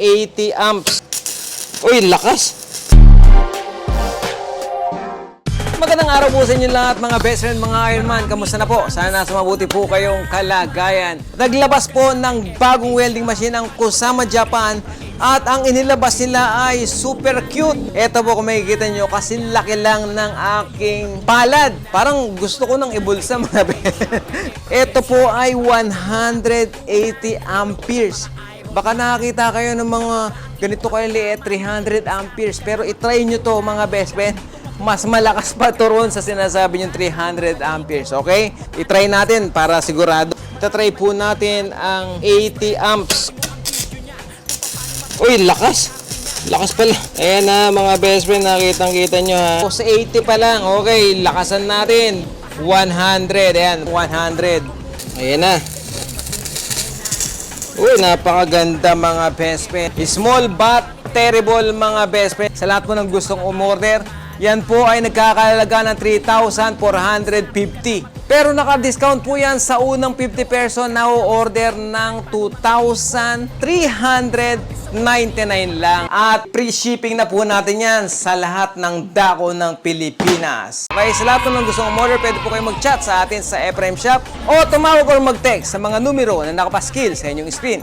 80 amps. Uy, lakas! Magandang araw po sa inyo lahat mga best friend, mga Ironman. Kamusta na po? Sana nasa mabuti po kayong kalagayan. Naglabas po ng bagong welding machine ang Kusama Japan at ang inilabas nila ay super cute. Ito po kung makikita nyo, kasi laki lang ng aking palad. Parang gusto ko nang ibulsa mga best. Ito po ay 180 amperes. Baka nakakita kayo ng mga ganito kaliliit, 300 amperes. Pero itry nyo to mga best friend mas malakas pa to ron sa sinasabi yung 300 amperes, okay? I-try natin para sigurado. Itatry po natin ang 80 amps. Uy, lakas! Lakas pala. Ayan na mga best friend, nakitang kita nyo ha. O, sa 80 pa lang, okay, lakasan natin. 100, ayan, 100. Ayan na. Uy, napakaganda mga best friend. Small but terrible mga best friend. Sa lahat po ng gustong umorder, yan po ay nagkakalaga ng 3,450. Pero naka-discount po yan sa unang 50 person na order ng 2,399 lang. At free shipping na po natin yan sa lahat ng dako ng Pilipinas. Okay, sa lahat po ng gustong umorder, pwede po kayo mag-chat sa atin sa Ephraim Shop o tumawag or mag-text sa mga numero na nakapaskil sa inyong screen.